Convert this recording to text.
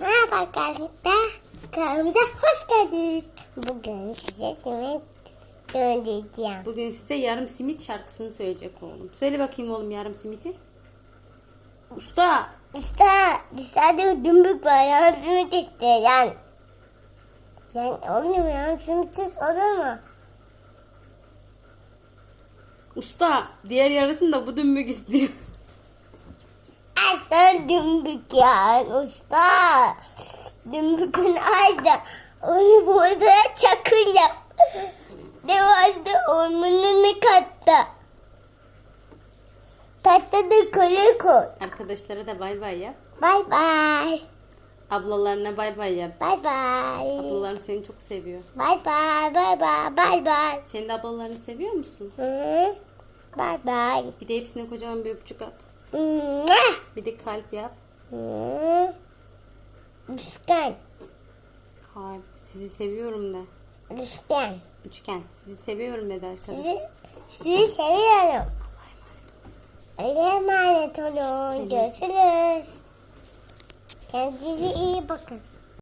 Merhaba arkadaşlar. Kanalımıza hoş geldiniz. Bugün size simit göndereceğim. Bugün size yarım simit şarkısını söyleyecek oğlum. Söyle bakayım oğlum yarım simiti. Usta. Usta dışarıda dümbük var. Yarım simit isteyen. Yani oğlum yarım simitsiz olur mu? Usta. Diğer yarısını da bu dümbük istiyor. Aslan dümbük ya usta. Dümbükün ayda. Onu burada çakır yap. Devasta ormanını katta. Katta da köle koy. Arkadaşlara da bay bay yap. Bye bye. Ablalarına bay bay yap. Bye bye. Ablaların seni çok seviyor. Bye bye. Bye bye. Bye bye. Sen de ablalarını seviyor musun? Hı? Bye bye. Bir de hepsine kocaman bir öpücük at. Bir de kalp yap. Üçgen. Kalp. Sizi seviyorum de. Üçgen. Üçgen. Sizi seviyorum de arkadaşlar. Sizi, sizi seviyorum. Allah'a emanet olun. Görüşürüz. Kendinize iyi bakın.